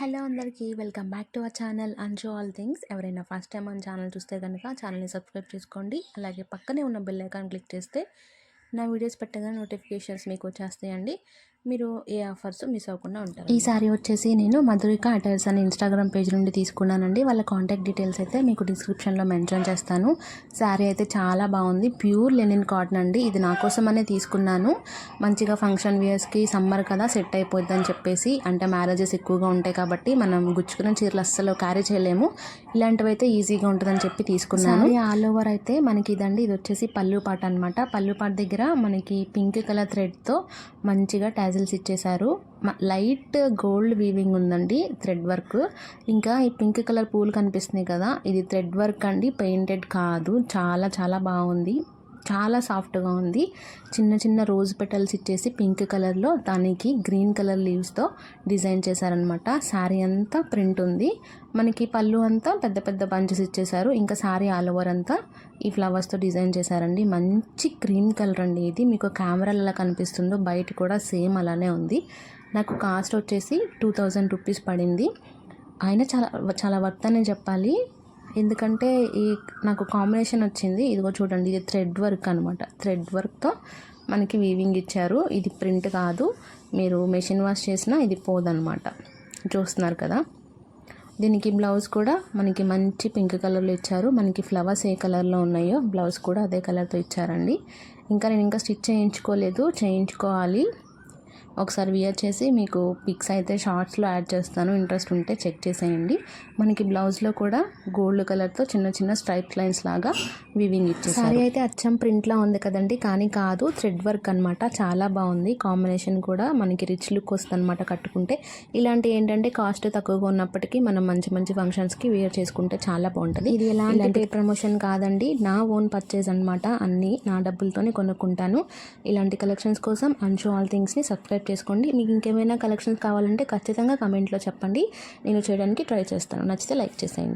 Hello అందరికీ welcome back to our channel Anju all things. ఎవరైనా first time మన channel చూస్తే కనుక ఛానల్ని సబ్స్క్రైబ్ చేసుకోండి. అలాగే పక్కనే ఉన్న బెల్ ఐకాన్ క్లిక్ చేస్తే నా వీడియోస్ పెట్టగానే నోటిఫికేషన్స్ మీకు వచ్చేస్తాయండి. మీరు ఏ ఆఫర్స్ మిస్ అవ్వకుండా ఉంటారు ఈ సారీ వచ్చేసి నేను మధురిక అటైర్స్ అని ఇన్స్టాగ్రామ్ పేజ్ నుండి తీసుకున్నానండి. వాళ్ళ కాంటాక్ట్ డీటెయిల్స్ అయితే మీకు డిస్క్రిప్షన్లో మెన్షన్ చేస్తాను. శారీ అయితే చాలా బాగుంది. ప్యూర్ లెనిన్ కాటన్ అండి. ఇది నా కోసమనే తీసుకున్నాను. మంచిగా ఫంక్షన్ వేర్స్కి సమ్మర్ కదా సెట్ అయిపోద్ది అని చెప్పేసి అంటే మ్యారేజెస్ ఎక్కువగా ఉంటాయి కాబట్టి మనం గుచ్చుకున్న చీరలు అస్సలు క్యారీ చేయలేము. ఇలాంటివి అయితే ఈజీగా ఉంటుందని చెప్పి తీసుకున్నాను. ఆల్ ఓవర్ అయితే మనకి ఇదండి. ఇది వచ్చేసి పళ్ళు పాట అనమాట పళ్ళు పాట దగ్గర మనకి పింక్ కలర్ థ్రెడ్తో మంచిగా టాజిల్స్ ఇచ్చేసారు లైట్ గోల్డ్ వీవింగ్ ఉందండి థ్రెడ్ వర్క్. ఇంకా ఈ పింక్ కలర్ పూలు కనిపిస్తున్నాయి కదా. ఇది థ్రెడ్ వర్క్ అండి పెయింటెడ్ కాదు. చాలా చాలా బాగుంది. చాలా సాఫ్ట్గా ఉంది. చిన్న చిన్న రోజ్ పెటల్స్ ఇచ్చేసి పింక్ కలర్లో దానికి గ్రీన్ కలర్ లీవ్స్తో డిజైన్ చేశారనమాట శారీ అంతా ప్రింట్ ఉంది. మనకి పళ్ళు అంతా పెద్ద పెద్ద బంచెస్ ఇచ్చేసారు ఇంకా శారీ ఆల్ ఓవర్ అంతా ఈ ఫ్లవర్స్తో డిజైన్ చేశారండి. మంచి క్రీమ్ కలర్ అండి ఇది. మీకు కెమెరాలో ఎలా కనిపిస్తుందో బయట కూడా సేమ్ అలానే ఉంది. నాకు కాస్ట్ వచ్చేసి టూ థౌజండ్ రూపీస్ పడింది. అయినా చాలా చాలా వర్త్ అనే చెప్పాలి. ఎందుకంటే ఈ నాకు కాంబినేషన్ వచ్చింది. ఇదిగో చూడండి ఇది థ్రెడ్ వర్క్ అనమాట థ్రెడ్ వర్క్తో మనకి వీవింగ్ ఇచ్చారు. ఇది ప్రింట్ కాదు. మీరు మెషిన్ వాష్ చేసినా ఇది పోదనమాట చూస్తున్నారు కదా? దీనికి బ్లౌజ్ కూడా మనకి మంచి పింక్ కలర్లో ఇచ్చారు. మనకి ఫ్లవర్స్ ఏ కలర్లో ఉన్నాయో బ్లౌజ్ కూడా అదే కలర్తో ఇచ్చారండి. ఇంకా నేను ఇంకా స్టిచ్ చేయించుకోలేదు. చేయించుకోవాలి. ఒకసారి వియర్ చేసి మీకు పిక్స్ అయితే షార్ట్స్లో యాడ్ చేస్తాను. ఇంట్రెస్ట్ ఉంటే చెక్ చేసేయండి. మనకి బ్లౌజ్లో కూడా గోల్డ్ కలర్తో చిన్న చిన్న స్ట్రైప్ లైన్స్ లాగా వివింగ్ ఇచ్చేసారు. సారీ అయితే అచ్చం ప్రింట్లా ఉంది కదండి. కానీ కాదు థ్రెడ్ వర్క్ అనమాట చాలా బాగుంది. కాంబినేషన్ కూడా మనకి రిచ్ లుక్ వస్తుంది అనమాట కట్టుకుంటే. ఇలాంటి ఏంటంటే కాస్ట్ తక్కువగా ఉన్నప్పటికీ మనం మంచి మంచి ఫంక్షన్స్కి వేర్ చేసుకుంటే చాలా బాగుంటుంది. ఇది ఎలాంటి ప్రమోషన్ కాదండి. నా ఓన్ పర్చేజ్ అనమాట అన్నీ నా డబ్బులతోనే కొనుక్కుంటాను. ఇలాంటి కలెక్షన్స్ కోసం అంచు ఆల్ థింగ్స్ని సబ్స్క్రైబ్ చేసుకోండి మీకు ఇంకేమైనా కలెక్షన్స్ కావాలంటే ఖచ్చితంగా కమెంట్లో చెప్పండి. నేను చేయడానికి ట్రై చేస్తాను. నచ్చితే లైక్ చేసేయండి.